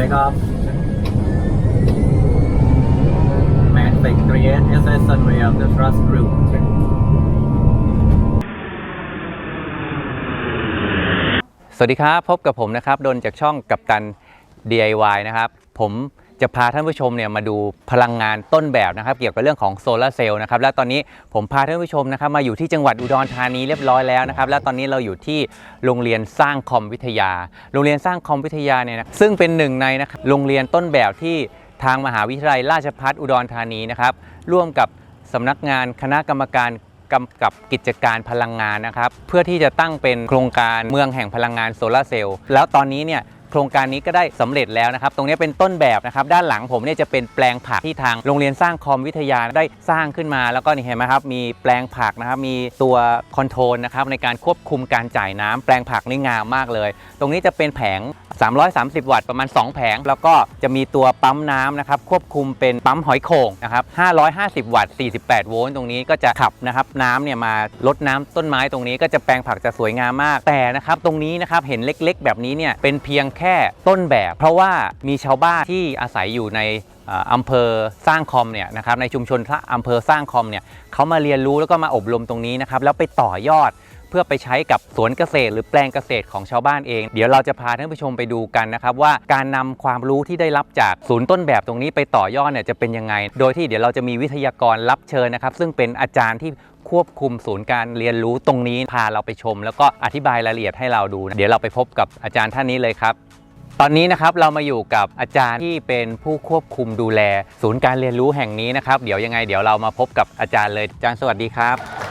Take off. Manfik 38 SS runway after thrust group. สวัสดีครับ พบกับผมนะครับ ดนจากช่องกับตัน DIY นะครับ ผม จะพาท่านผู้ชมเนี่ยมาดูพลังงานต้นแบบนะครับ เกี่ยวกับเรื่องของโซลาร์เซลล์นะครับและตอนนี้ผมพาท่านผู้ชมนะครับมาอยู่ที่จังหวัดอุดรธานีเรียบร้อยแล้วนะครับและตอนนี้เราอยู่ที่โรงเรียนสร้างคอมวิทยา โรงเรียนสร้างคอมวิทยาเนี่ยนะซึ่งเป็นหนึ่งในนะครับโรงเรียนต้นแบบที่ทางมหาวิทยาลัยราชภัฏอุดรธานีนะครับร่วมกับสำนักงานคณะกรรมการกำกับกิจการพลังงานนะครับ เพื่อที่จะตั้งเป็นโครงการเมืองแห่งพลังงานโซลาร์เซลล์แล้วตอนนี้เนี่ย โครงการนี้ก็ได้สำเร็จแล้วนะครับ ตรงนี้เป็นต้นแบบนะครับ ด้านหลังผมเนี่ยจะเป็นแปลงผักที่ทางโรงเรียนสร้างคอมวิทยาได้สร้างขึ้นมา แล้วก็นี่เห็นไหมครับ มีแปลงผักนะครับ มีตัวคอนโทรลนะครับในการควบคุมการจ่ายน้ำแปลงผักนี่งามมากเลย ตรงนี้จะเป็นแผง 330 วัตต์ประมาณ 2 แผง แล้วก็จะมีตัวปั๊มน้ำนะครับควบคุมเป็นปั๊มหอยโข่งนะครับ 550 วัตต์ 48 โวลต์ตรงนี้ก็จะขับนะครับน้ำเนี่ยมาลดน้ำต้นไม้ตรงนี้ก็จะแปลงผักจะสวยงามมากแต่นะครับตรงนี้นะครับเห็นเล็ก ๆ แบบนี้เนี่ยเป็นเพียงแค่ต้นแบบ เพราะว่ามีชาวบ้านที่อาศัยอยู่ในอำเภอสร้างคอมเนี่ยนะครับในชุมชนอำเภอสร้างคอมเนี่ยเขามาเรียนรู้แล้วก็มาอบรมตรงนี้นะครับแล้วไปต่อยอด เพื่อไปใช้กับสวนเกษตร หรือแปลงเกษตรของชาวบ้านเอง เดี๋ยวเราจะพาท่านผู้ชมไปดูกันนะครับว่าการนำความรู้ที่ได้รับจากศูนย์ต้นแบบตรงนี้ไปต่อยอดเนี่ยจะเป็นยังไง โดยที่เดี๋ยวเราจะมีวิทยากรรับเชิญนะครับ ซึ่งเป็นอาจารย์ที่ควบคุมศูนย์การเรียนรู้ตรงนี้พาเราไปชม แล้วก็อธิบายรายละเอียดให้เราดู เดี๋ยวเราไปพบกับอาจารย์ท่านนี้เลยครับตอนนี้นะครับเรามาอยู่กับอาจารย์ที่เป็นผู้ควบคุมดูแล ศูนย์การเรียนรู้แห่งนี้นะครับ เดี๋ยวยังไงเดี๋ยวเรามาพบกับอาจารย์เลยอาจารย์สวัสดีครับ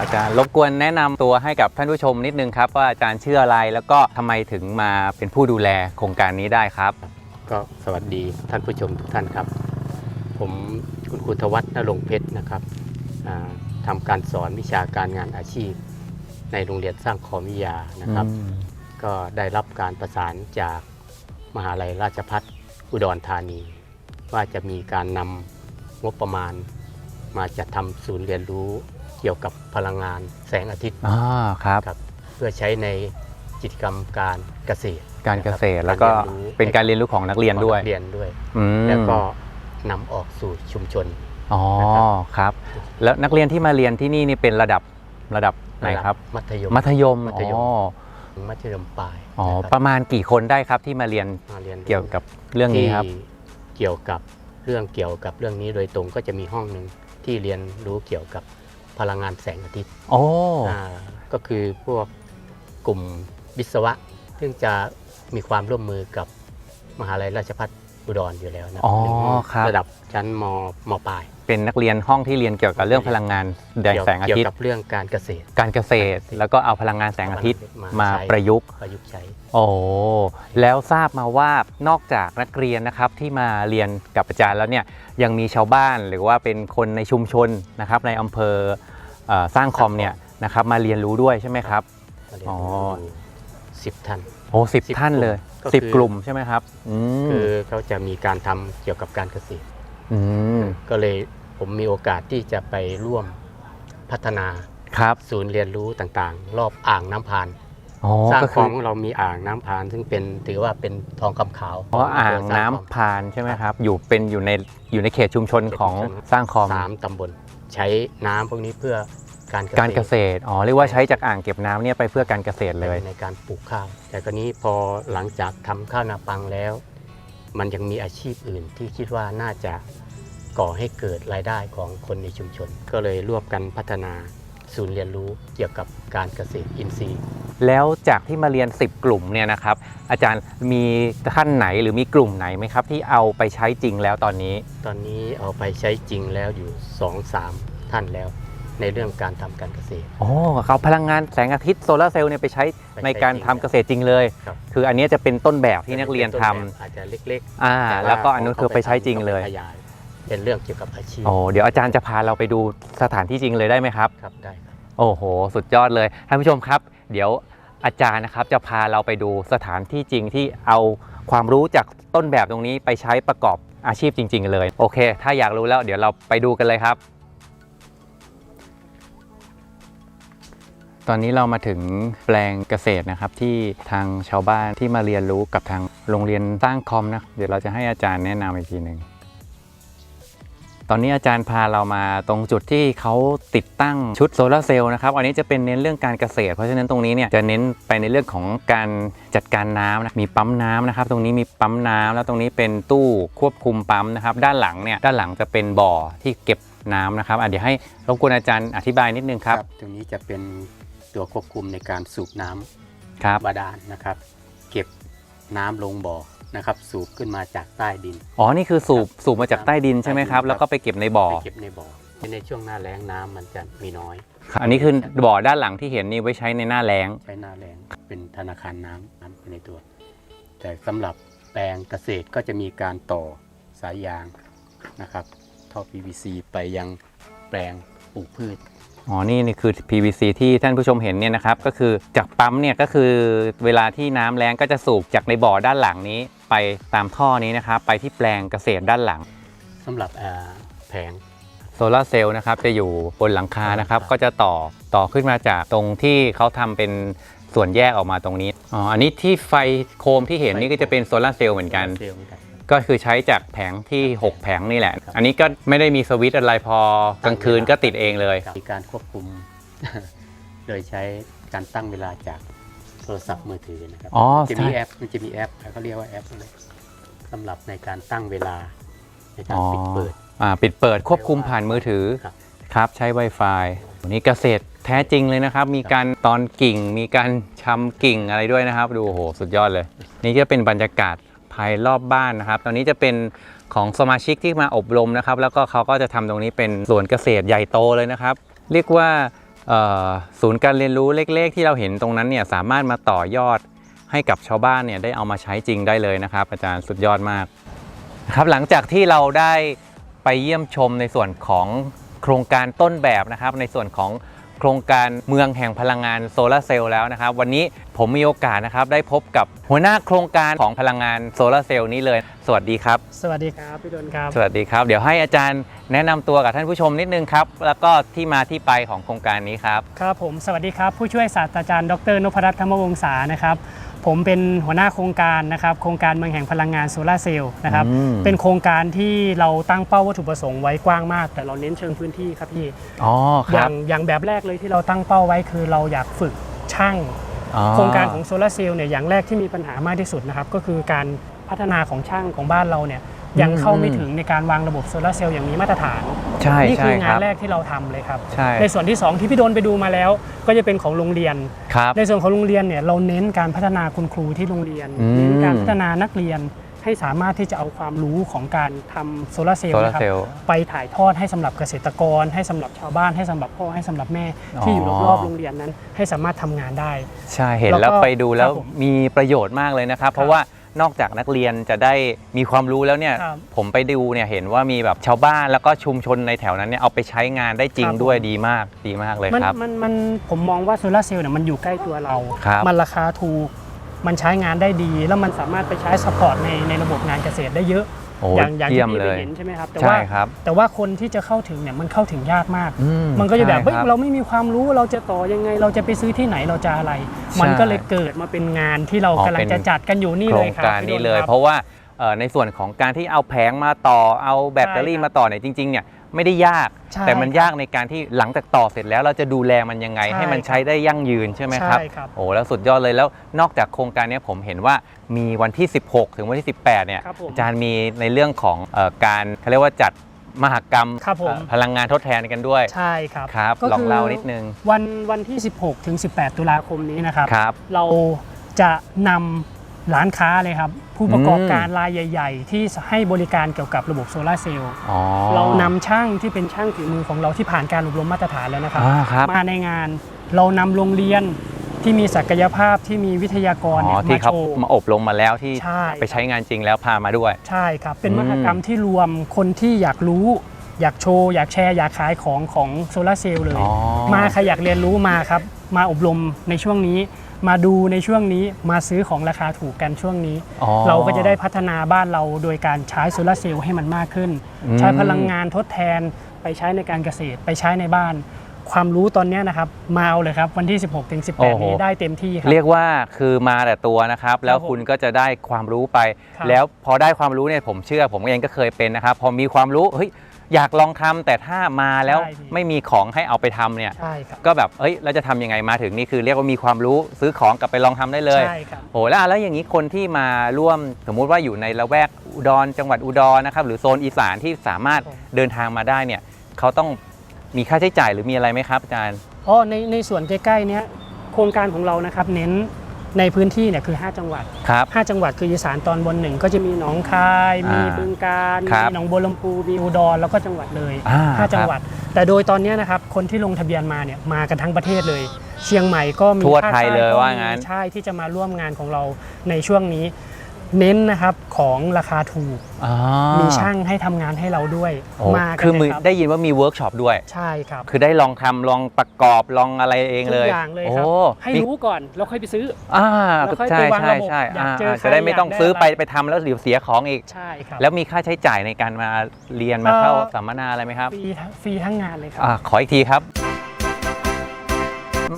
อาจารย์รบกวนแนะนำตัวให้กับท่านผู้ชมนิดนึงครับว่าอาจารย์ชื่ออะไรแล้วก็ทำไมถึงมาเป็นผู้ดูแลโครงการนี้ได้ครับ ก็สวัสดีท่านผู้ชมทุกท่านครับ ผมคุณครูธวัฒน์นรงค์เพชรนะครับอ่าทำการสอนวิชาการงานอาชีพ ในโรงเรียนสร้างคอมวิทยานะครับ ก็ได้รับการประสานจากมหาลัยราชพัฒอุดรธานี ว่าจะมีการนำงบประมาณ มาจัดทำศูนย์เรียนรู้ เกี่ยวกับพลังงานแสงอาทิตย์อ่าครับครับ เพื่อใช้ในกิจกรรมการเกษตรการเกษตรแล้วก็เป็นการเรียนรู้ของนักเรียนด้วยของกเรียนด้วยอืมแล้วก็นำออกสู่ชุมชนอ๋อนะครับครับ แล้วนักเรียนที่มาเรียนที่นี่นี่เป็นระดับระดับไหนครับ มัธยมมัธยมมัธยมอ๋อมัธยมปลายอ๋อนะคปรับระมาณกี่คนได้ครับที่มาเรียนมาเรียนเกี่ยวกับเรื่องนี้ครับที่เกี่ยวกับเรื่องเกี่ยวกับเรื่องนี้โดยตรงก็จะมีห้องหนึ่งที่เรียนรู้เกี่ยวกับ พลังงานแสงอาทิตย์โอ้อ่าก็คือพวกกลุ่มวิศวะ ซึ่งจะมีความร่วมมือกับมหาลัยราชภัฏ อุดรอยู่แล้วนะอ๋อเป็นห้องครับ ระดับชั้นมมปลาย เป็นนักเรียนห้องที่เรียนเกี่ยวกับเรื่องพลังงานแดงเกี่ยวแสงอาเกี่ยวทิตย์กับเรื่องการเกษตร การเกษตร แล้วก็เอาพลังงานแสงอาทิตย์มามาใช้ประยุกต์ประยุกต์ใช้โอ้แล้วทราบมาว่านอกจากนักเรียนนะครับที่มาเรียนกับอาจารย์แล้วเนี่ยยังมีชาวบ้านหรือว่าเป็นคนในชุมชนนะครับในอำเภอเอ่อสร้างคอมเนี่ยนะครับมาเรียนรู้ด้วยใช่ไหมครับมาเรียนอ๋อรู้สิบท่านโอ้สิบสิบท่านเลย ก็สิบคือกลุ่มใช่ไหมครับ อืมคือเขาจะมีการทำเกี่ยวกับการเกษตร อืมก็เลยผมมีโอกาสที่จะไปร่วมพัฒนาครับศูนย์เรียนรู้ต่างๆ รอบอ่างน้ำพาน อ๋อสร้างก็ขคือองเรามีอ่างน้ำพานซึ่งเป็นถือว่าเป็นทองคำขาวเพราะอ่างน้ำขพานใช่ไหมครับ อยู่เป็นอยู่ในอยู่ในเขตชุมชนของเขตชุมชนสร้างคอม สามตำบล ใช้น้ำพวกนี้เพื่อ การการเกษตร อ๋อ เรียกว่าใช้จากอ่างเก็บน้ำเนี่ยไปเพื่อการเกษตรเลย ในการปลูกข้าว แต่ก็นี้พอหลังจากทำข้าวนาปังแล้ว มันยังมีอาชีพอื่นที่คิดว่าน่าจะก่อให้เกิดรายได้ของคนในชุมชน ก็เลยร่วมกันพัฒนาศูนย์เรียนรู้เกี่ยวกับการเกษตรอินทรีย์ แล้วจากที่มาเรียน 10 กลุ่มเนี่ยนะครับ อาจารย์มีท่านไหนหรือมีกลุ่มไหนไหมครับ ที่เอาไปใช้จริงแล้วตอนนี้ ตอนนี้เอาไปใช้จริงแล้วอยู่2อสามท่านแล้ว ในเรื่องการทำการเกษตรโอ้เขาพลังงานแสงอาทิตย์โซลาร์เซลล์เนี่ยไปใช้ไปใช้ในการจริงทำเกษตรจริงเลย ครับ คืออันเนี้ยจะเป็นต้นแบบที่นักเรียนทำอาจจะเล็กอ่า ๆต่าแล้วก็อันนู้นคือไปใช้จริงเลยอาไปขยายเป็นเรื่องเกี่ยวกับอาชีพโอ้เดี๋ยวอาจารย์จะพาเราไปดูสถานที่จริงเลยได้ไหมครับ ครับได้ครับ โอ้โห สุดยอดเลย ท่านผู้ชมครับ เดี๋ยวอาจารย์นะครับจะพาเราไปดูสถานที่จริงที่เอาความรู้จากต้นแบบตรงนี้ไปใช้ประกอบอาชีพจริง ๆ เลย โอเค ถ้าอยากรู้แล้วเดี๋ยวเราไปดูกันเลยครับ ตอนนี้เรามาถึงแปลงเกษตรนะครับที่ทางชาวบ้านที่มาเรียนรู้กับทางโรงเรียนสร้างคอมนะเดี๋ยวเราจะให้อาจารย์แนะนำอีกทีหนึ่งตอนนี้อาจารย์พาเรามาตรงจุดที่เขาติดตั้งชุดโซลาร์เซลล์นะครับ อันนี้จะเป็นเน้นเรื่องการเกษตร เพราะฉะนั้นตรงนี้เนี่ยจะเน้นไปในเรื่องของการจัดการน้ำนะ มีปั๊มน้ำนะครับ ตรงนี้มีปั๊มน้ำแล้วตรงนี้เป็นตู้ควบคุมปั๊มนะครับ ด้านหลังเนี่ยด้านหลังจะเป็นบ่อที่เก็บน้ำนะครับเดี๋ยวให้รบกวนอาจารย์อธิบายนิดนึงครับ ตรงนี้จะเป็น ตัวควบคุมในการสูบน้ำครับบาดาลนะครับ เก็บน้ำลงบ่อนะครับ สูบขึ้นมาจากใต้ดิน อ๋อ นี่คือสูบสูบมาจากใต้ดินใช่ไหมครับใต้ดินครับ แล้วก็ไปเก็บในบ่อ ไปเก็บในบ่อในช่วงหน้าแล้งน้ำมันจะมีน้อย อันนี้คือบ่อด้านหลังที่เห็นนี่ไว้ใช้ในหน้าแล้ง ใช้หน้าแรงเป็นธนาคารน้ำน้ำไปในตัว แต่สำหรับแปลงเกษตรก็จะมีการต่อสายยางนะครับ ท่อ PVC ไปยังแปลงปลูกพืช อ๋อ นี่นี่คือ PVC ที่ท่านผู้ชมเห็นเนี่ยนะครับ ก็คือจากปั๊มเนี่ยก็คือเวลาที่น้ำแล้งก็จะสูบจากในบ่อด้านหลังนี้ไปตามท่อนี้นะครับไปที่แปลงเกษตรด้านหลังสำหรับเอ่อแผงโซลาร์เซลล์นะครับจะอยู่บนหลังคานะครับครับก็จะต่อต่อขึ้นมาจากตรงที่เขาทำเป็นส่วนแยกออกมาตรงนี้อ๋ออันนี้ที่ไฟโคมที่เห็นนี่ก็จะเป็นโซลาร์เซลล์เหมือนกัน เซลล์เหมือนกันครับก็คือใช้จากแผงที่ 6 แผงนี่แหละครับอันนี้ก็ไม่ได้มีสวิตช์อะไรพอกลางคืนก็ติดเองเลย มีการควบคุม โดยใช้การตั้งเวลาจากโทรศัพท์มือถือนะครับอ๋อจะใช่มีแอปมันจะมีแอปเขาเรียกว่าแอปอะไรสำหรับในการตั้งเวลาในการปิดเปิด อ่าปิดเปิดควบคุมผ่านมือถือครับ ครับใช้ Wi-Fi นี่เกษตรแท้จริงเลยนะครับ มีการตอนกิ่ง มีการชำกิ่งอะไรด้วยนะครับ ดูโอ้โหสุดยอดเลย นี่ก็เป็นบรรยากาศ ภายรอบบ้านนะครับ ตอนนี้จะเป็นของสมาชิกที่มาอบรมนะครับ แล้วก็เขาก็จะทำตรงนี้เป็นสวนเกษตรใหญ่โตเลยนะครับ เรียกว่าศูนย์การเรียนรู้เล็ก ๆ ที่เราเห็นตรงนั้นเนี่ยสามารถมาต่อยอดให้กับชาวบ้านเนี่ยได้เอามาใช้จริงได้เลยนะครับ อาจารย์สุดยอดมากครับหลังจากที่เราได้ไปเยี่ยมชมในส่วนของโครงการต้นแบบนะครับ ในส่วนของ โครงการเมืองแห่งพลังงานโซลาร์เซลล์แล้วนะครับ วันนี้ผมมีโอกาสนะครับได้พบกับหัวหน้าโครงการของพลังงานโซลาร์เซลล์นี้เลย สวัสดีครับ สวัสดีครับพี่ดนครับ สวัสดีครับ เดี๋ยวให้อาจารย์แนะนำตัวกับท่านผู้ชมนิดนึงครับ แล้วก็ที่มาที่ไปของโครงการนี้ครับ ครับผมสวัสดีครับ ผู้ช่วยศาสตราจารย์ดรนพรัตน์ธรรมวงศานะครับ ผมเป็นหัวหน้าโครงการนะครับโครงการเมืองแห่งพลังงานโซลาร์เซลล์นะครับอืม เป็นโครงการที่เราตั้งเป้าวัตถุประสงค์ไว้กว้างมาก แต่เราเน้นเชิงพื้นที่ครับพี่อ๋อคอรัย่าบงอย่างแบบแรกเลยที่เราตั้งเป้าไว้คือเราอยากฝึกช่าง อ๋อ โครงการของโซลาร์เซลล์เนี่ยอย่างแรกที่มีปัญหามากที่สุดนะครับก็คือการพัฒนาของช่างของบ้านเราเนี่ย ยังเข้าไม่ถึงในการวางระบบโซลาร์เซลล์อย่างมีมาตรฐานใช่นี่ใช่คืองาคนรับแรกที่เราทำเลยครับใช่ในส่วนที่ 2 ที่พี่โดนไปดูมาแล้ว ก็จะเป็นของโรงเรียนครับในส่วนของโรงเรียนเนี่ยเราเน้นการพัฒนาคุณครูที่โรงเรียนอืมเน้นการพัฒนานักเรียนให้สามารถที่จะเอาความรู้ของการทำโซลาร์เซลโซล์ลานะร์ครับเซลล์ไปถ่ายทอดให้สำหรับเกษตรกร ให้สำหรับชาวบ้านให้สำหรับพ่อให้สำหรับแม่ที่อยู่อ๋อรอบๆโรงเรียนนั้น ให้สามารถทำงานได้ ใช่เห็นแล้วก็แล้วไปดูแล้วครับผมมีประโยชน์มากเลยนะครับ เพราะว่า นอกจากนักเรียนจะได้มีความรู้แล้วเนี่ยครับผมไปดูเนี่ยเห็นว่ามีแบบชาวบ้านแล้วก็ชุมชนในแถวนั้นเนี่ยเอาไปใช้งานได้จริงครับด้วยดีมากดีมากเลยมันครับ มันมันผมมองว่าโซลาร์เซลล์เนี่ยมันอยู่ใกล้ตัวเรา ครับ มันราคาถูก มันใช้งานได้ดี แล้วมันสามารถไปใช้สปอร์ตในในระบบงานเกษตรได้เยอะ โอ้อย่างอย่างเยี่ที่ยมพี่เลไปยเห็นใช่ไหมครับแต่ใช่ว่าครับ แต่ว่าคนที่จะเข้าถึงเนี่ยมันเข้าถึงยากมาก อืมันก็จะแบบใช่เฮ้ยคบเราไม่มีความรู้เราจะต่อยังไง เราจะไปซื้อที่ไหนเราจะอะไร มันก็เลยเกิดมาเป็นงานที่เราอ๋อกำลัเป็งนจะจัดกันอยู่นี่โครเลยงครับการพี่นี้ดเลยครับเพราะว่าเอ่อในส่วนของการที่เอาแผงมาต่อเอาแบตเตอรี่ใช่ครับมาต่อเนี่ยจริงๆเนี่ย ไม่ได้ยาก ใช่แต่มันครับยากในการที่หลังจากต่อเสร็จแล้วเราจะดูแลมันยังไง ใช่ให้มันใช้ได้ยั่งยืนใช่ไหมครับ ใช่ครับ โอ้แล้วสุดยอดเลยแล้วนอกจากโครงการเนี้ยผมเห็นว่ามีวันที่ 16 ถึงวันที่ 18เนี่ยครับผมอาจารย์มีในเรื่องของเออการเขาเรียกว่าจัดมหกรรมครับผม เอ่อพลังงานทดแทนกันด้วยใช่ครับ ครับก็ลองคืเล่านิดนึงวันวันที่ 16 ถึง 18 ตุลาคมนี้นะครับ ครับ เราจะนำ ร้านค้าเลยครับ ผู้ประกอบการรายใหญ่ ๆ ที่ให้บริการเกี่ยวกับระบบโซลาร์เซลล์อ๋อเรานำช่างที่เป็นช่างฝีมือของเราที่ผ่านการอบรมมาตรฐานแล้วนะครับอ่าครับมาในงานเรานำโรงเรียนที่มีศักยภาพที่มีวิทยากรอ๋เนี่อยที่มาเขาโชว์มาอบรมมาแล้วที่ใช่ไปใช้งานจริงแล้วพามาด้วย ใช่ครับ เป็นอืมมหกรรมที่รวมคนที่อยากรู้ อยากโชว์ อยากแชร์ อยากขายของของโซลาร์เซลล์เลยอ๋อมาใครอยากเรียนรู้มาครับ มาอบรมในช่วงนี้ มาดูในช่วงนี้มาซื้อของราคาถูกกันช่วงนี้ อ๋อเราก็จะได้พัฒนาบ้านเราโดยการใช้โซลาร์เซลล์ให้มันมากขึ้น อืม ใช้พลังงานทดแทนไปใช้ในการเกษตรไปใช้ในบ้าน ความรู้ตอนเนี้ยนะครับมาเอาเลยครับวันที่ 16ถึงโอ้โห18 นี้ได้เต็มที่ครับ เรียกว่าคือมาแต่ตัวนะครับ แล้วผมคุณก็จะได้ความรู้ไป ครับแล้วพอได้ความรู้เนี่ยผมเชื่อผมเองก็เคยเป็นนะครับ พอมีความรู้เฮ้ย อยากลองทำแต่ถ้ามาแล้วใช่พี่ ไม่มีของให้เอาไปทำเนี่ย ใช่ครับก็แบบเอ้ยเราจะทำยังไงมาถึงนี่คือเรียกว่ามีความรู้ซื้อของกลับไปลองทำได้เลย ใช่ครับ โอ้แล้วแล้วอย่างนี้คนที่มาร่วมสมมุติว่าอยู่ในละแวกอุดรจังหวัดอุดรนะครับหรือโซนอีสานที่สามารถครับเดินทางมาได้เนี่ยเขาต้องมีค่าใช้จ่ายหรือมีอะไรไหมครับอาจารย์เพราะในในส่วนใกล้ๆเนี้ยโครงการของเรานะครับเน้น ในพื้นที่เนี่ยคือ 5 จังหวัด ครับ 5 จังหวัดคืออีสานตอนบนหนึ่งก็จะมีหนองคาย มีอ่าบึงกาฬครับมีหนองบัวลำพูมีอุดรแล้วก็จังหวัดเลยอ่าห้าจังหวัด แต่โดยตอนเนี้ยนะครับคนที่ลงทะเบียนมาเนี่ยมากันทั้งประเทศเลย เชียงใหม่ก็มีทั่วภาคไทยใต้เลยก็ว่ามีงั้น ใช่ที่จะมาร่วมงานของเราในช่วงนี้ เน้นนะครับของราคาถูกอ๋อมีช่างให้ทำงานให้เราด้วยโอ้มากันคือมือเลยครับได้ยินว่ามีเวิร์กช็อปด้วย ใช่ครับคือได้ลองทำลองประกอบลองอะไรเองทุเลกยอย่างเลยโอ้ครับให้มีรู้ก่อนแล้วค่อยไปซื้อ อ่าแล้วค่อยใช่ไปวางใช่ระบบใช่อยากอ่าเจออ่าใครจะได้ไม่ต้องอยากได้ซื้อไปอะไร ไปทำแล้วเดี๋ยวเสียของอีก ใช่ครับ แล้วมีค่าใช้จ่ายในการมาเรียนมาเอ่อ เข้าสัมมนาอะไรไหมครับฟรีทั้งฟรีทั้งงานเลยครัอ่าขออีกทีครับ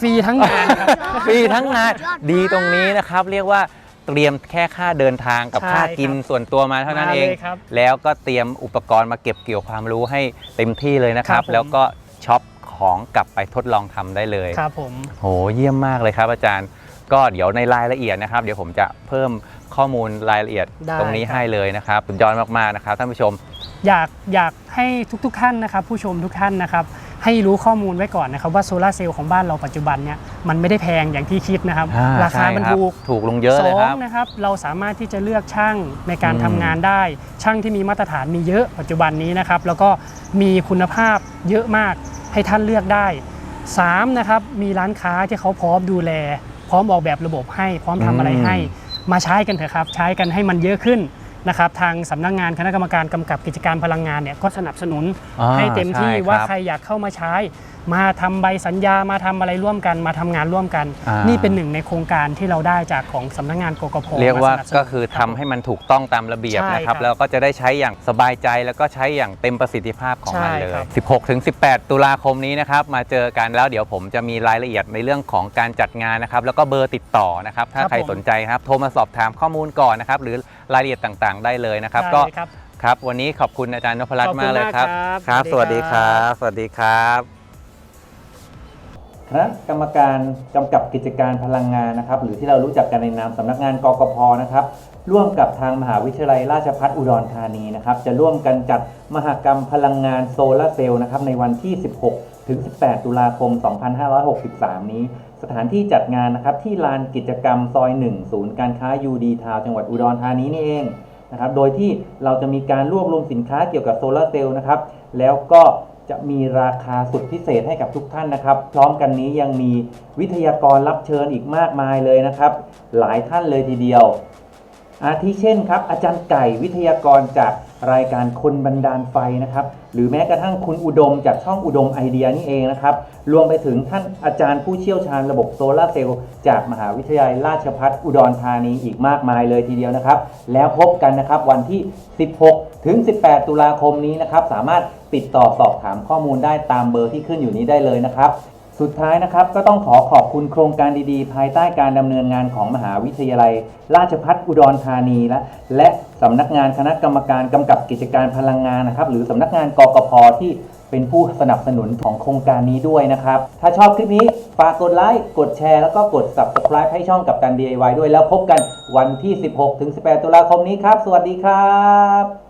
ฟรีทั้งงานครับ ฟรีทั้งงาน ดีตรงนี้นะครับ เรียกว่า เตรียมแค่ค่าเดินทางกับใช่ค่ากินครับส่วนตัวมาเท่านั้นมาเองเลยครับแล้วก็เตรียมอุปกรณ์มาเก็บเกี่ยวความรู้ให้เต็มที่เลยนะครับ ครับผม แล้วก็ช็อปของกลับไปทดลองทำได้เลย ครับผม โหเยี่ยมมากเลยครับอาจารย์ก็เดี๋ยวในรายละเอียดนะครับ เดี๋ยวผมจะเพิ่มข้อมูลรายละเอียดได้ตรงนี้ครับ ให้เลยนะครับสุดยอดมากๆนะครับท่านผู้ชม อยากอยากให้ทุกๆท่านนะครับ ผู้ชมทุกท่านนะครับ ให้รู้ข้อมูลไว้ก่อนนะครับว่าโซลาร์เซลล์ของบ้านเราปัจจุบันเนี่ยมันไม่ได้แพงอย่างที่คิดนะครับ อ่ราคามันใช่รับถูก ถูกลงเยอะสเลยอคงรับ นะครับเราสามารถที่จะเลือกช่างในการอืมทำงานได้ ช่างที่มีมาตรฐานมีเยอะปัจจุบันนี้นะครับ แล้วก็มีคุณภาพเยอะมากให้ท่านเลือกได้สามนะครับมีร้านค้าที่เขาพร้อมดูแล พร้อมออกแบบระบบให้ พร้อมทำอะไรให้มาใช้กันเถอะครับ ใช้กันให้มันเยอะขึ้น นะครับทางสำนักงานคณะกรรมการกำกับกิจการพลังงานเนี่ยก็สนับสนุนอ่าให้เต็มที่ใช่ว่าครับใครอยากเข้ามาใช้ มาทำใบสัญญามาทำอะไรร่วมกันมาทำงานร่วมกันอ่านี่นี่เป็นหนึ่งในโครงการที่เราได้จากของสำนักงานกกพเรียกว่ามาสนับสนุนก็คือทำให้มันถูกต้องตามระเบียบใช่นะครับครับแล้วก็จะได้ใช้อย่างสบายใจแล้วก็ใช้อย่างเต็มประสิทธิภาพของมันใช่เลยครับ16ถึง18 ตุลาคมนี้นะครับมาเจอกันแล้วเดี๋ยวผมจะมีรายละเอียดในเรื่องของการจัดงานนะครับแล้วก็เบอร์ติดต่อนะครับถ้าครับใครผมสนใจครับโทรมาสอบถามข้อมูลก่อนนะครับหรือรายละเอียดต่างๆ ได้เลยนะครับได้ก็เลยครับครับ วันนี้ขอบคุณอาจารย์นพรัตขอบน์คุณมากเลยครับมากครับครับสสวัวัสสดีดีคครัรับบสวัสดีครับ คณะกรรมการกำกับกิจการพลังงานนะครับ หรือที่เรารู้จักกันในนามสำนักงานกกพนะครับ ร่วมกับทางมหาวิทยาลัยราชภัฏอุดรธานีนะครับ จะร่วมกันจัดมหกรรมพลังงานโซลาร์เซลล์นะครับในวันที่ 16 ถึง 18 ตุลาคม 2563 นี้ สถานที่จัดงานนะครับที่ลานกิจกรรมซอย 1 ศูนย์การค้ายูดีทาวจังหวัดอุดรธานีนี่เองนะครับ โดยที่เราจะมีการรวบรวมสินค้าเกี่ยวกับโซลาร์เซลล์นะครับ แล้วก็ จะมีราคาสุดพิเศษให้กับทุกท่านนะครับ พร้อมกันนี้ยังมีวิทยากรรับเชิญอีกมากมายเลยนะครับ หลายท่านเลยทีเดียว อาทิเช่นครับ อาจารย์ไก่วิทยากรจากรายการคนบันดาลไฟนะครับ หรือแม้กระทั่งคุณอุดมจากช่องอุดมไอเดียนี่เองนะครับ รวมไปถึงท่านอาจารย์ผู้เชี่ยวชาญระบบโซลาเซลล์จากมหาวิทยาลัยราชภัฏอุดรธานีอีกมากมายเลยทีเดียวนะครับ แล้วพบกันนะครับวันที่ 16 ถึง 18 ตุลาคมนี้นะครับ สามารถ ติดต่อสอบถามข้อมูลได้ตามเบอร์ที่ขึ้นอยู่นี้ได้เลยนะครับ สุดท้ายนะครับก็ต้องขอขอบคุณโครงการดีๆ ภายใต้การดำเนินงานของมหาวิทยาลัย ราชภัฏอุดรธานีและและสำนักงานคณะกรรมการกำกับกิจการพลังงานนะครับ หรือสำนักงานกกพที่เป็นผู้สนับสนุนของโครงการนี้ด้วยนะครับ ถ้าชอบคลิปนี้ฝากกดไลค์ กดแชร์ แล้วก็กด subscribe ให้ช่องกับตัน DIY ด้วยแล้วพบกันวันที่ 16-18 ตุลาคมนี้ครับ สวัสดีครับ